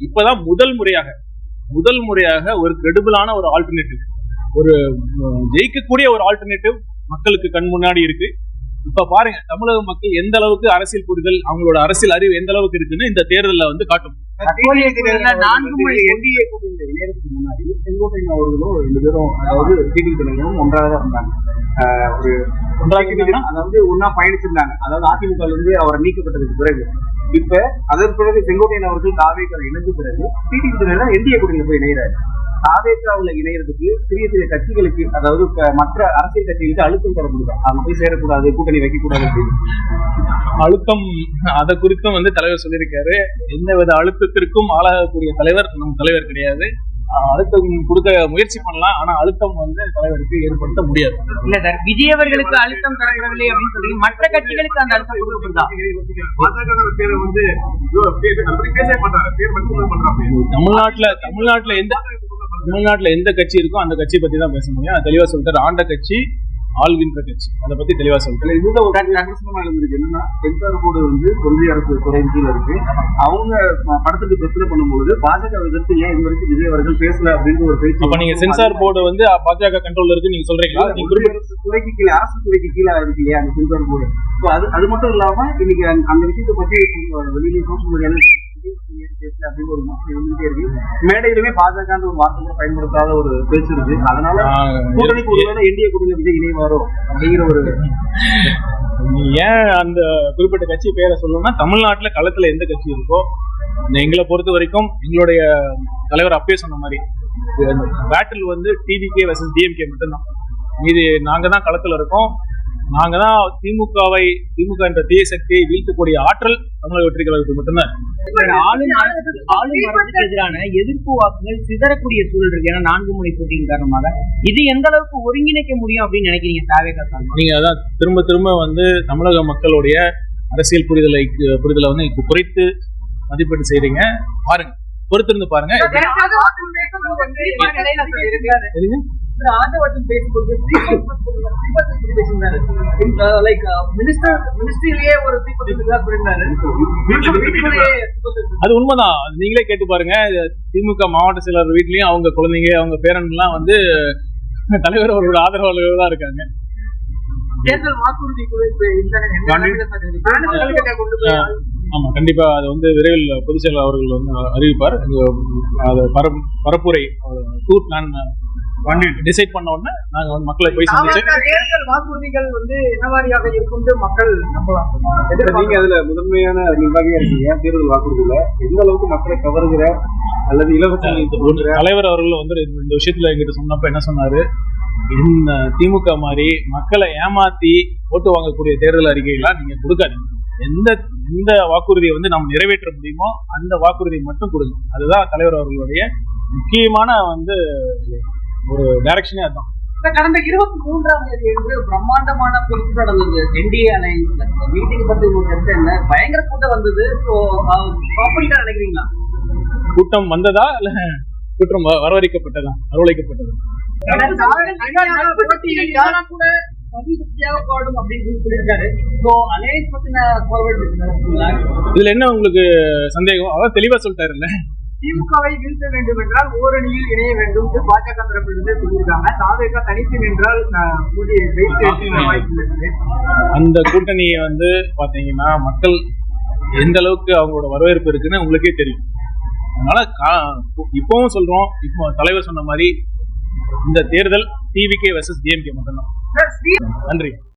இப்பதான் முதல் முறையாக முதல் முறையாக ஒரு கிரெடிபிளான ஒரு ஆல்டர்னேட்டிவ் ஒரு ஜெயிக்கக்கூடிய ஒரு ஆல்டர்னேட்டிவ் மக்களுக்கு கண் முன்னாடி இருக்கு. இப்ப பாருங்க தமிழக மக்கள் எந்த அளவுக்கு அரசியல் புரிதல் அவங்களோட அரசியல் அறிவு எந்த அளவுக்கு இருக்குன்னு இந்த தேர்தல்ல வந்து காட்டும். முன்னாடி செங்கோட்டையன் அவர்களும் ரெண்டு பேரும் அதாவது டிடி தலைவரும் ஒன்றாக தான் இருந்தாங்க. ஆஹ் ஒரு ஒன்றாக அதாவது ஒன்னா பயணிச்சிருந்தாங்க. அதாவது அதிமுக இருந்து அவர் நீக்கப்பட்டதுக்கு பிறகு. இப்ப அதன் பிறகு செங்கோட்டையன் அவர்கள் தாவேக்கால இணைந்த பிறகு டிடி தலைவர் என்டிஏ கூட்டணியில் போய் இணைகிறாரு. தாவேக்காவுல இணையறதுக்கு சிறிய சிறிய கட்சிகளுக்கு அதாவது மற்ற அரசியல் கட்சிகளுக்கு அழுத்தம் தரப்படுது அவங்க போய் சேரக்கூடாது கூட்டணி வைக்கக்கூடாது அப்படின்னு. அழுத்தம் அதை குறித்தும் வந்து தலைவர் சொல்லியிருக்காரு. எந்த வித அழுத்தத்திற்கும் ஆளாகக்கூடிய தலைவர் நம் தலைவர் கிடையாது. அழுத்தம் கொடுக்க முயற்சி பண்ணலாம். ஆனா அழுத்தம் வந்து தலைவருக்கு ஏற்படுத்த முடியாது. இல்ல சார் விஜய் அவர்களுக்கு அழுத்தம் தரவில்லை அப்படின்னு சொல்றீங்க. மற்ற கட்சிகளுக்கு அந்த அழுத்தம் கொடுக்கப்படுதா? பாஜக பேரை வந்து பேச பண்றாங்க பேர் மட்டும் பண்றாங்க தமிழ்நாட்டுல தமிழ்நாட்டுல எந்த தமிழ்நாட்டுல எந்த கட்சி இருக்கோ அந்த கட்சியை பத்தி தான் பேச முடியும். தெளிவா சொல்லிட்டாரு ஆண்ட கட்சி ஆள்கின்ற கட்சி. அதை பத்தி தெளிவா இதுல இதுல ஒரு விமர்சனமா இருந்திருக்கு என்னன்னா சென்சார் போர்டு வந்து ஒன்றிய அரசு துறையின் கீழ இருக்கு. அவங்க படத்துக்கு பிரச்சனை பண்ணும்போது பாஜக எதிர்த்து ஏன் இது வரைக்கும் விஜய் அவர்கள் பேசல அப்படின்னு ஒரு பேச்சு அப்ப நீங்க சென்சார் போர்டு வந்து பாஜக கண்ட்ரோல்ல இருக்கு நீங்க சொல்றீங்களா? துறைக்கு கீழே அரசு துறைக்கு கீழே இருக்கு இல்லையா அந்த சென்சார் போர்டு அது அது மட்டும் இல்லாம இன்னைக்கு அந்த- அந்த விஷயத்தை பத்தி வெளியில சோசியல் மீடியால பேசல அப்படின்னு ஒரு மாற்றம் இருந்துட்டே இருக்கு மேடையிலுமே பாஜக ஒரு வார்த்தை பயன்படுத்தாத ஒரு பேச்சு இருக்கு. அதனால கூட்டணிக்கு ஒருவேளை என்டிஏ கூட்டணி விஜய் இணைவாரோ அப்படிங்கிற ஒரு ஏன் அந்த குறிப்பிட்ட கட்சி பேரை சொல்லணும்னா தமிழ்நாட்டுல களத்துல எந்த கட்சி இருக்கோ எங்களை பொறுத்த வரைக்கும் எங்களுடைய தலைவர் அப்பயே சொன்ன மாதிரி பேட்டில் வந்து டிவிகே வர்சஸ் டிஎம்கே மட்டும்தான். மீது நாங்க தான் களத்துல இருக்கோம். நாங்க தான் திமுகவை திமுக என்ற தீய சக்தியை வீழ்த்தக்கூடிய ஆற்றல் தமிழக வெற்றி கழகத்துக்கு மட்டும்தான் அரசுக்கு எதிரான எதிர்ப்பு வாக்குகள் சிதறக்கூடிய சூழல் இருக்கு. ஏன்னா நான்கு முனை போட்டியின் காரணமாக. இது எந்த அளவுக்கு ஒருங்கிணைக்க முடியும் அப்படின்னு நினைக்கிறீங்க தாவேகா? நீங்க அதான் திரும்ப திரும்ப வந்து தமிழக மக்களுடைய அரசியல் புரிதலை புரிதலை வந்து இப்ப குறைத்து மதிப்பீடு செய்றீங்க. பாருங்க பொறுத்திருந்து பாருங்க. சரிங்க? அது உண்மைதான். அது நீங்களே கேட்டு பாருங்க. திமுக மாவட்ட செயலர் வீட்லயும் அவங்க குழந்தைங்க அவங்க பேரன் எல்லாம் வந்து தலைவர் அவர்களோட ஆதரவாளர்கள் தான் இருக்காங்க. தேர்தல் வாக்குறுதி ஆமா கண்டிப்பா அது வந்து விரைவில் பொதுச் செயலர் அவர்கள் வந்து அறிவிப்பார். பரப்புரை டூர் பிளான் டிசைட் பண்ண உடனே நாங்க வந்து மக்களை போய் சந்திச்சு தேர்தல் வாக்குறுதிகள் வந்து என்ன மாதிரியாக இருக்கும் மக்கள் நம்பலாம். நீங்க அதுல முதன்மையான நிர்வாகியா இருக்கீங்க. தேர்தல் வாக்குறுதியில? எந்த அளவுக்கு மக்களை கவருகிற அல்லது இலவச தலைவர் அவர்கள் வந்து இந்த- விஷயத்துல எங்கிட்ட சொன்னப்ப என்ன சொன்னாரு? இந்த திமுக மாதிரி மக்களை ஏமாத்தி ஓட்டு வாங்கக்கூடிய தேர்தல் அறிக்கைகள்லாம் நீங்க கொடுக்காதீங்க. எந்த எந்த வாக்குறுதியை வந்து நம்ம நிறைவேற்ற முடியுமோ அந்த வாக்குறுதியை மட்டும் கொடுங்க. அதுதான் தலைவர் அவர்களுடைய முக்கியமான வந்து ஒரு டைரக்ஷனே அதுதான் கடந்த இருபத்தி மூன்றாம் தேதி என்று பிரம்மாண்டமான பொறுப்பு நடந்தது. என்டிஏ அலைன்ஸ்ல. மீட்டிங் பத்தி உங்களுக்கு கருத்து என்ன? பயங்கர கூட்டம் வந்தது. நினைக்கிறீங்களா? கூட்டம் வந்ததா? இல்ல கூட்டம் வரவழைக்கப்பட்டதா? வரவழைக்கப்பட்டதா? இருக்குங்களா இதுல என்ன உங்களுக்கு சந்தேகம்? அதான் தெளிவா சொல்லிட்டாருல்ல. திமுகவை வீழ்த்த வேண்டும் என்றால் ஓரணியில் இணைய வேண்டும் என்று பாஜக தரப்பிலிருந்து சொல்லியிருக்காங்க. தாவேக தனித்து நின்றால் அந்த கூட்டணியை வந்து பாத்தீங்கன்னா மக்கள் எந்த அளவுக்கு அவங்களோட வரவேற்பு இருக்குன்னு உங்களுக்கே தெரியும். அதனால கா- இப்பவும் சொல்றோம் இப்போ தலைவர் சொன்ன மாதிரி இந்த தேர்தல் டிவிகே வர்சஸ் டிஎம்கே மட்டும்தான். நன்றி.